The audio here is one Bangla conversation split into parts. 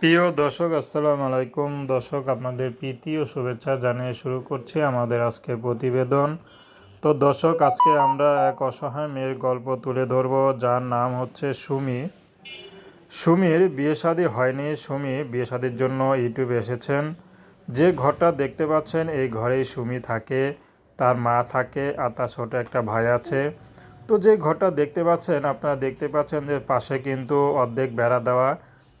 প্রিয় দর্শক, আসসালামু আলাইকুম। দর্শক, আপনাদের প্রীতি ও শুভেচ্ছা জানিয়ে শুরু করছি আমাদের আজকের প্রতিবেদন। তো দর্শক, আজকে আমরা এক অসহায় মেয়ের গল্প তুলে ধরব, যার নাম হচ্ছে সুমি। সুমির বিয়ে শাদী হয়নি। সুমি বিয়ে শাদির জন্য ইউটিউবে এসেছেন। যে ঘরটা দেখতে পাচ্ছেন, এই ঘরেই সুমি থাকে। তার মা থাকে আর তার ছোট একটা ভাই আছে। তো যে ঘরটা দেখতে পাচ্ছেন, আপনারা দেখতে পাচ্ছেন যে পাশে কিন্তু অর্ধেক বেড়া দেওয়া।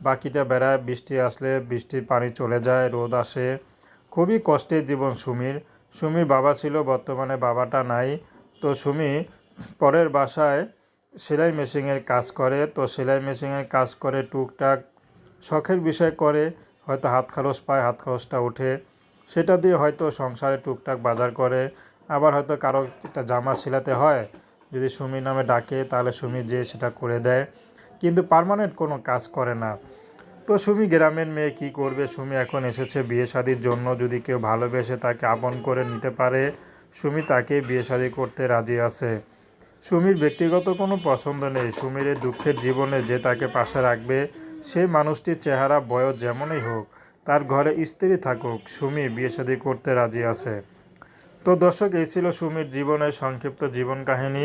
বাকিটা বেড়ায় বৃষ্টি আসলে বৃষ্টির পানি চলে যায়, রোদ আসে। খুবই কষ্টের জীবন সুমির। সুমির বাবা ছিল, বর্তমানে বাবাটা নাই। তো সুমি পরের বাসায় সেলাই মেশিনের কাজ করে। তো সেলাই মেশিনের কাজ করে টুকটাক শখের বিষয় করে। হয়তো হাত খরচ পায়, হাত খরচটা ওঠে। সেটা দিয়ে হয়তো সংসারে টুকটাক বাজার করে। আবার হয়তো কারও একটা জামা সেলাতে হয়। যদি সুমি নামে ডাকে, তাহলে সুমি যে সেটা করে দেয়। কিন্তু পার্মানেন্ট কোনো কাজ করে না। তো সুমি গ্রামের মেয়ে কি করবে? সুমি এখন এসেছে বিয়ে শাদির জন্য। যদি কেউ ভালোবেসে তাকে আপন করে নিতে পারে, সুমি তাকে বিয়ে শাদি করতে রাজি আছে। সুমির ব্যক্তিগত কোনো পছন্দ নেই। সুমির এই দুঃখের জীবনে যে তাকে পাশে রাখবে সেই মানুষটির চেহারা, বয়স যেমনই হোক, তার ঘরে স্ত্রী থাকুক, সুমি বিয়ে শাদি করতে রাজি আছে। তো দর্শক, এই ছিল সুমির জীবনের সংক্ষিপ্ত জীবন কাহিনী।